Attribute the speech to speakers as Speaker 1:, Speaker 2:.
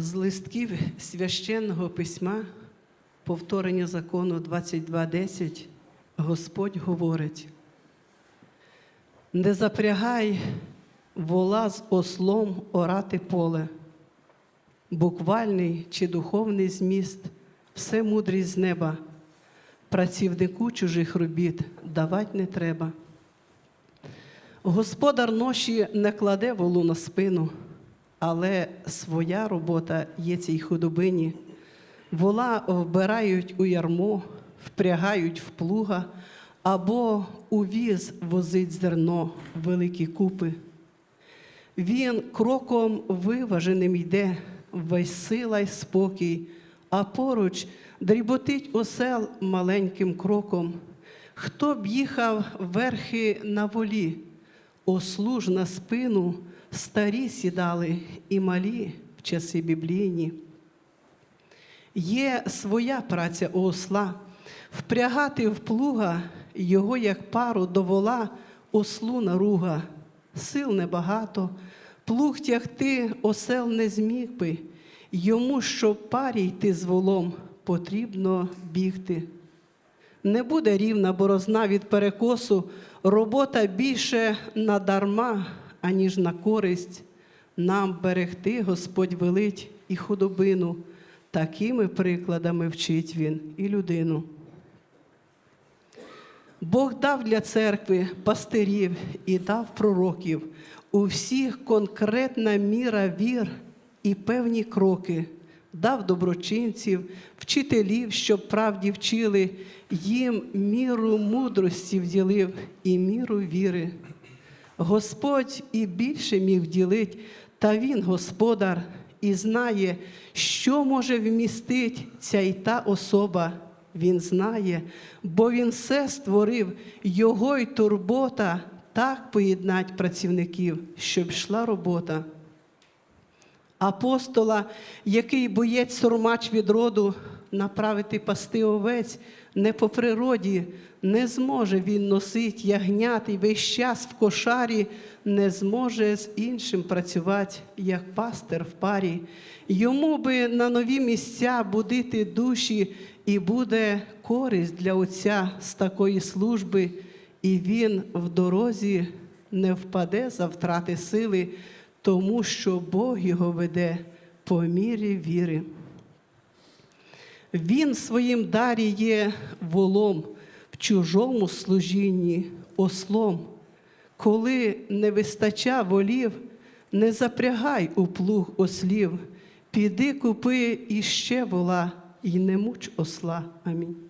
Speaker 1: З листків священного письма, повторення закону 22.10, Господь говорить: не запрягай вола з ослом орати поле, буквальний чи духовний зміст, все мудрість з неба, працівнику чужих робіт давать не треба. Господар ноші не кладе волу на спину, але своя робота є цій худобині. Вола вбирають у ярмо, впрягають в плуга або у віз возить зерно великі купи. Він кроком виваженим йде, весь сила й спокій, а поруч дріботить осел маленьким кроком. Хто б їхав верхи на волі, ослу ж на спину старі сідали і малі в часи біблійні. Є своя праця у осла, впрягати в плуга його, як пару до вола, ослу наруга, сил небагато, плуг тягти осел не зміг би, йому, щоб парі йти з волом, потрібно бігти. Не буде рівна борозна від перекосу, робота більше надарма, аніж на користь. Нам берегти Господь велить і худобину. Такими прикладами вчить він і людину. Бог дав для церкви пастирів і дав пророків. У всіх конкретна міра вір і певні кроки. Дав доброчинців, вчителів, щоб правді вчили, їм міру мудрості вділив і міру віри. Господь і більше міг вділить, та Він господар і знає, що може вмістить ця й та особа. Він знає, бо він все створив, його й турбота так поєднать працівників, щоб йшла робота. Апостола, який боєць сурмач від роду, направити пасти овець не по природі, не зможе він носить ягнят і весь час в кошарі, не зможе з іншим працювати, як пастир в парі. Йому би на нові місця будити душі, і буде користь для Отця з такої служби, і він в дорозі не впаде за втрати сили, тому що Бог його веде по мірі віри. Він своїм дарі є волом в чужому служінні, ослом. Коли не вистача волів, не запрягай у плуг ослів, піди купи іще вола, і не муч осла. Амінь.